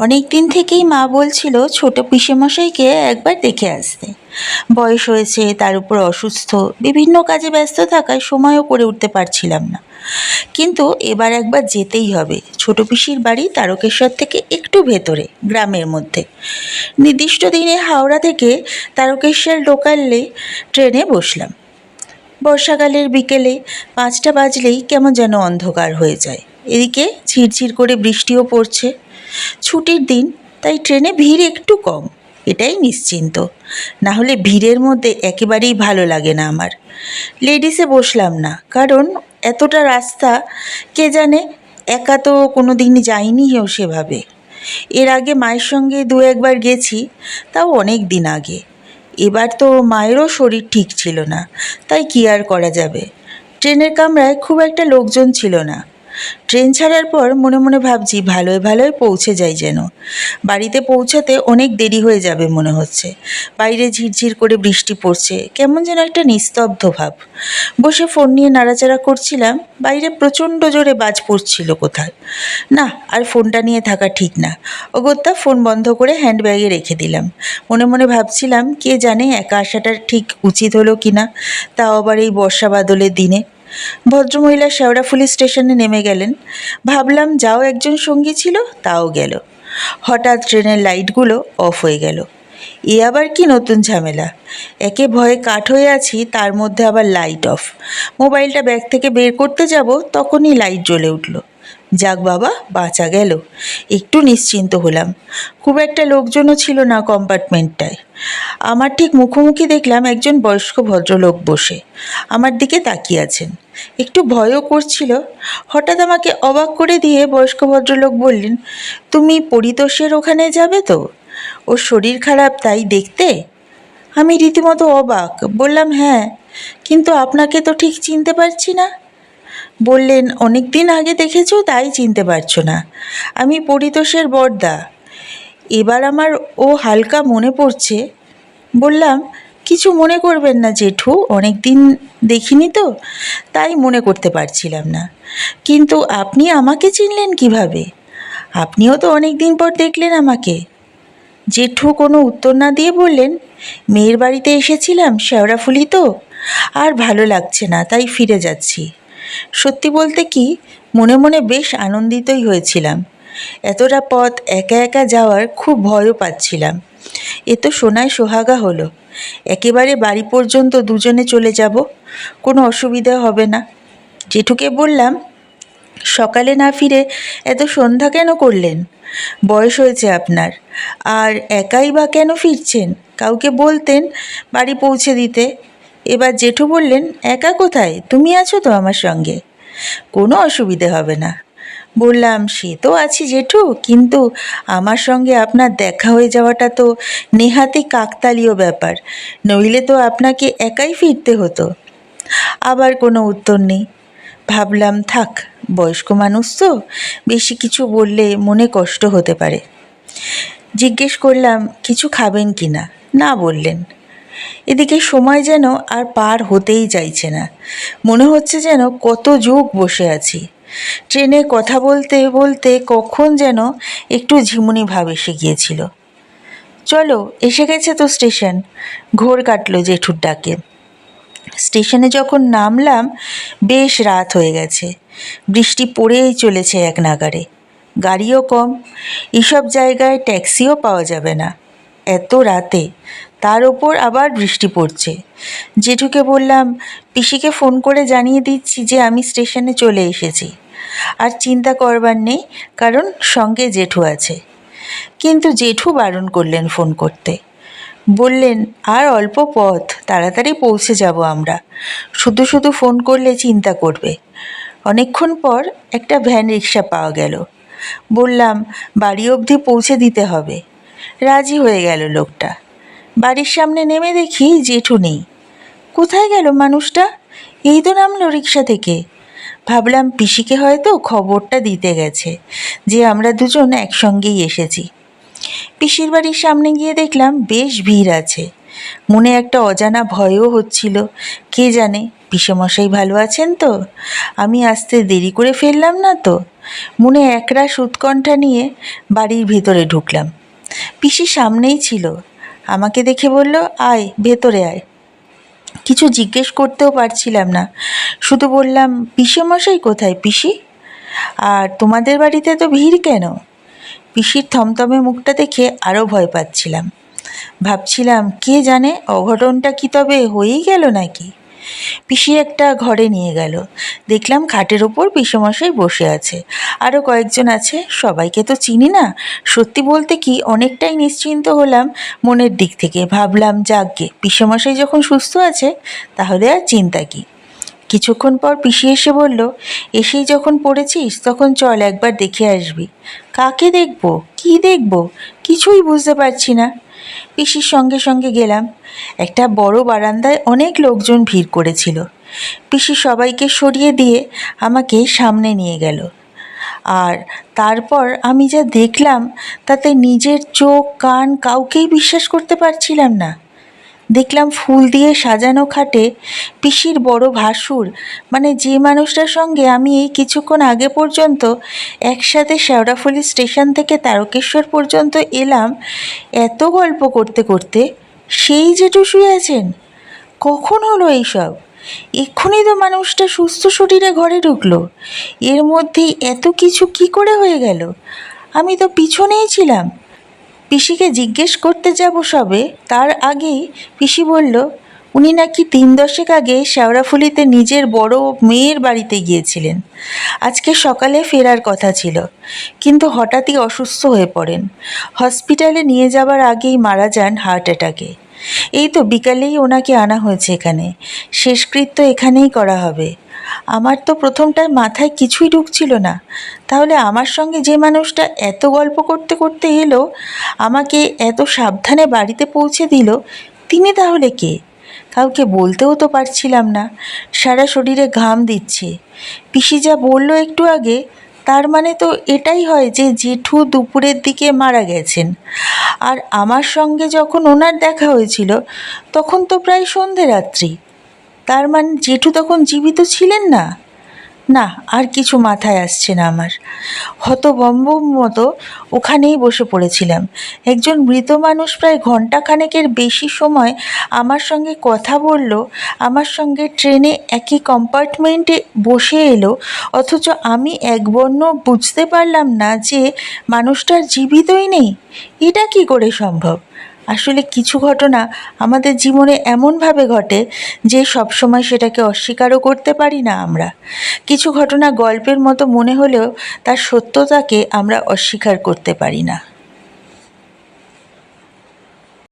অনেক দিন থেকেই মা বলছিল, ছোট পিসেমশাইকে একবার দেখে আসতে। বয়স হয়েছে, তার উপর অসুস্থ। বিভিন্ন কাজে ব্যস্ত থাকায় সময়ও করে উঠতে পারছিলাম না। কিন্তু এবার একবার যেতেই হবে। ছোট পিসির বাড়ি তারকেশ্বর থেকে একটু ভেতরে, গ্রামের মধ্যে। নির্দিষ্ট দিনে হাওড়া থেকে তারকেশ্বর লোকালে ট্রেনে বসলাম। বর্ষাকালের বিকেলে পাঁচটা বাজলেই কেমন যেন অন্ধকার হয়ে যায়। এদিকে ঝিরঝির করে বৃষ্টিও পড়ছে। ছুটির দিন, তাই ট্রেনে ভিড় একটু কম, এটাই নিশ্চিন্ত। না হলে ভিড়ের মধ্যে একেবারেই ভালো লাগে না আমার। লেডিসে বসলাম না, কারণ এতটা রাস্তা, কে জানে, একা তো কোনো দিন যাইনিও সেভাবে। এর আগে মায়ের সঙ্গে দু একবার গেছি, তাও অনেক দিন আগে। এবার তো মায়েরও শরীর ঠিক ছিল না, তাই কি আর করা যাবে? ট্রেনের কামরায় খুব একটা লোকজন ছিল না। ট্রেন ছাড়ার পর মনে মনে ভাবছি ভালোই ভালোই পৌঁছে যাই যেন। বাড়িতে পৌঁছাতে অনেক দেরি হয়ে যাবে মনে হচ্ছে। বাইরে ঝিরঝির করে বৃষ্টি পড়ছে, কেমন যেন একটা নিস্তব্ধ ভাব। বসে ফোন নিয়ে নাড়াচাড়া করছিলাম, বাইরে প্রচণ্ড জোরে বাজ পড়ছিল কোথায়। না, আর ফোনটা নিয়ে থাকা ঠিক না। অগত্যা ফোন বন্ধ করে হ্যান্ডব্যাগে রেখে দিলাম। মনে মনে ভাবছিলাম, কে জানে একা আসাটা ঠিক উচিত হলো কি না তাও আবার এই বর্ষা বাদলের দিনে। ভদ্রমহিলা শেওড়াফুলি স্টেশনে নেমে গেলেন। ভাবলাম, যাও একজন সঙ্গী ছিল, তাও গেল। হঠাৎ ট্রেনের লাইটগুলো অফ হয়ে গেল। এ আবার কি নতুন ঝামেলা? একে ভয়ে কাঠ হয়ে আছি, তার মধ্যে আবার লাইট অফ। মোবাইলটা ব্যাগ থেকে বের করতে যাব, তখনই লাইট জ্বলে উঠল। যাক বাবা, বাঁচা গেল। একটু নিশ্চিন্ত হলাম। খুব একটা লোকজনও ছিল না কম্পার্টমেন্টটায়। আমার ঠিক মুখোমুখি দেখলাম একজন বয়স্ক ভদ্রলোক বসে। আমার দিকে তাকিয়ে আছেন। একটু ভয়ও করছিল। হঠাৎ আমাকে অবাক করে দিয়ে বয়স্ক ভদ্রলোক বললেন, তুমি পরিতোষের ওখানে যাবে তো? ওর শরীর খারাপ তাই দেখতে? আমি রীতিমতো অবাক। বললাম হ্যাঁ কিন্তু আপনাকে তো ঠিক চিনতে পারছি না। বললেন অনেক দিন আগে দেখেছ, তাই চিনতে পারছ না। আমি পরিতোষের বর্দা। এবার আমার ও হালকা মনে পড়ছে। বললাম, কিছু মনে করবেন না জেঠু অনেক দিন দেখিনি তো, তাই মনে করতে পারছিলাম না। কিন্তু আপনি আমাকে চিনলেন কীভাবে? আপনিও তো অনেক দিন পর দেখলেন আমাকে। জেঠু কোনো উত্তর না দিয়ে বললেন, মেয়ের বাড়িতে এসেছিলাম, শেওড়াফুলি তো। আর ভালো লাগছে না, তাই ফিরে যাচ্ছি। সত্যি বলতে কি, মনে মনে বেশ আনন্দিতই হয়েছিলাম। এতটা পথ একা একা যাওয়ার খুব ভয়ও পাচ্ছিলাম। এ তো সোনায় সোহাগা হলো। একেবারে বাড়ি পর্যন্ত দুজনে চলে যাব, কোনো অসুবিধা হবে না। জেঠুকে বললাম, সকালে না ফিরে এত সন্ধ্যা কেন করলেন? বয়স হয়েছে আপনার। আর একাই বা কেন ফিরছেন? কাউকে বলতেন বাড়ি পৌঁছে দিতে। এবার জেঠু বললেন, একা কোথায়? তুমি আছো তো আমার সঙ্গে। কোনো অসুবিধে হবে না। বললাম, সে তো আছি জেঠু, কিন্তু আমার সঙ্গে আপনার দেখা হয়ে যাওয়াটা তো নেহাতি কাকতালীয় ব্যাপার। নইলে তো আপনাকে একাই ফিরতে হতো। আবার কোনো উত্তর নেই। ভাবলাম, থাক, বয়স্ক মানুষ তো, বেশি কিছু বললে মনে কষ্ট হতে পারে। জিজ্ঞেস করলাম, কিছু খাবেন কি না? না বললেন। এদিকে সময় যেন আর পার হতেই চাইছে না। মনে হচ্ছে যেন কত যুগ বসে আছি। ট্রেনে কথা বলতে বলতে কখন যেন একটু ঝিমুনি ভাব এসে গিয়েছিল। চলো, এসে গেছে তো স্টেশন। ঘোর কাটলো জেঠুর ডাকে। স্টেশনে যখন নামলাম, বেশ রাত হয়ে গেছে। বৃষ্টি পড়েই চলেছে এক নাগারে গাড়িও কম। এসব জায়গায় ট্যাক্সিও পাওয়া যাবে না। এত রাতে? তার ওপর আবার বৃষ্টি পড়ছে। জেঠুকে বললাম, পিসিকে ফোন করে জানিয়ে দিচ্ছি যে আমি স্টেশনে চলে এসেছি। আর চিন্তা করবার নেই, কারণ সঙ্গে জেঠু আছে। কিন্তু জেঠু বারণ করলেন ফোন করতে। বললেন, আর অল্প পথ, তাড়াতাড়ি পৌঁছে যাব আমরা। শুধু শুধু ফোন করলে চিন্তা করবে। অনেকক্ষণ পর একটা ভ্যান রিক্সা পাওয়া গেল। বললাম, বাড়ি অবধি পৌঁছে দিতে হবে। রাজি হয়ে গেল লোকটা। বাড়ির সামনে নেমে দেখি জেঠু নেই। কোথায় গেল মানুষটা? এই তো নামলো রিক্সা থেকে। ভাবলাম পিসিকে হয়তো খবরটা দিতে গেছে যে আমরা দুজন একসঙ্গেই এসেছি। পিসির বাড়ির সামনে গিয়ে দেখলাম বেশ ভিড় আছে। মনে একটা অজানা ভয়ও হচ্ছিল। কে জানে, পিসেমশাই ভালো আছেন তো? আমি আসতে দেরি করে ফেললাম না তো? মনে একরাশ উৎকণ্ঠা নিয়ে বাড়ির ভিতরে ঢুকলাম। পিসি সামনেই ছিল। আমাকে দেখে বলল, আয়, ভেতরে আয়। কিছু জিজ্ঞেস করতেও পারছিলাম না। শুধু বললাম পিসে মশাই কোথায় পিসি? আর তোমাদের বাড়িতে তো ভিড় কেন? পিসির থমথমে মুখটা দেখে আরও ভয় পাচ্ছিলাম। ভাবছিলাম, কে জানে, অঘটনটা কি তবে হয়েই গেল নাকি? পিসি একটা ঘরে নিয়ে গেল। দেখলাম খাটের ওপর পিসেমশাই বসে আছে। আরও কয়েকজন আছে, সবাইকে তো চিনি না। সত্যি বলতে কি, অনেকটাই নিশ্চিন্ত হলাম মনের দিক থেকে। ভাবলাম যাকগে পিসেমশাই যখন সুস্থ আছে, তাহলে আর চিন্তা কি? কিছুক্ষণ পর পিসি এসে বলল, এসেই যখন পড়েছিস, তখন চল একবার দেখে আসবি। কাকে দেখব? কি দেখব? কিছুই বুঝতে পারছি না। পিসির সঙ্গে সঙ্গে গেলাম। একটা বড় বারান্দায় অনেক লোকজন ভিড় করেছিল। পিসি সবাইকে সরিয়ে দিয়ে আমাকে সামনে নিয়ে গেল। আর তারপর আমি যা দেখলাম, তাতে নিজের চোখ, কান কাউকেই বিশ্বাস করতে পারছিলাম না। দেখলাম ফুল দিয়ে সাজানো খাটে পিসির বড় ভাসুর। মানে যে মানুষটার সঙ্গে আমি এই কিছুক্ষণ আগে পর্যন্ত একসাথে শেওড়াফুলি স্টেশন থেকে তারকেশ্বর পর্যন্ত এলাম, এত গল্প করতে করতে সেই জেঠু শুয়ে আছেন। কখন হলো এইসব? এক্ষুনি তো মানুষটা সুস্থ শরীরে ঘরে ঢুকলো। এর মধ্যেই এত কিছু কি করে হয়ে গেল? আমি তো পিছনেই ছিলাম। পিসিকে জিজ্ঞেস করতে যাব সবে, তার আগেই পিসি বলল, উনি নাকি তিন দশেক আগে শেওড়াফুলিতে নিজের বড় মেয়ের বাড়িতে গিয়েছিলেন। আজকে সকালে ফেরার কথা ছিল, কিন্তু হঠাৎই অসুস্থ হয়ে পড়েন। হসপিটালে নিয়ে যাবার আগেই মারা যান হার্ট অ্যাটাকে। এই তো বিকালেই ওনাকে আনা হয়েছে এখানে। শেষকৃত্য এখানেই করা হবে। আমার তো প্রথমটায় মাথায় কিছুই ঢুকছিল না। তাহলে আমার সঙ্গে যে মানুষটা এত গল্প করতে করতে এলো, আমাকে এত সাবধানে বাড়িতে পৌঁছে দিল, তিনি তাহলে কে? কাউকে বলতেও তো পারছিলাম না। সারা শরীরে ঘাম দিচ্ছে। পিসি যা বলল একটু আগে তার মানে তো এটাই হয় যে জেঠু দুপুরের দিকে মারা গেছেন। আর আমার সঙ্গে যখন ওনার দেখা হয়েছিল, তখন তো প্রায় সন্ধে রাত্রি। তার মানে জেঠু তখন জীবিত ছিলেন না? না, আর কিছু মাথায় আসছে না আমার। হতবম্ব মতো ওখানেই বসে পড়েছিলাম। একজন মৃত মানুষ প্রায় ঘন্টাখানেকের বেশি সময় আমার সঙ্গে কথা বলল, আমার সঙ্গে ট্রেনে একই কম্পার্টমেন্টে বসে এলো, অথচ আমি একবর্ণ বুঝতে পারলাম না যে মানুষটার জীবিতই নেই। এটা কি করে সম্ভব? আসলে কিছু ঘটনা আমাদের জীবনে এমনভাবে ঘটে যে সবসময় সেটাকে অস্বীকারও করতে পারি না আমরা। কিছু ঘটনা গল্পের মতো মনে হলেও তার সত্যতাকে আমরা অস্বীকার করতে পারি না।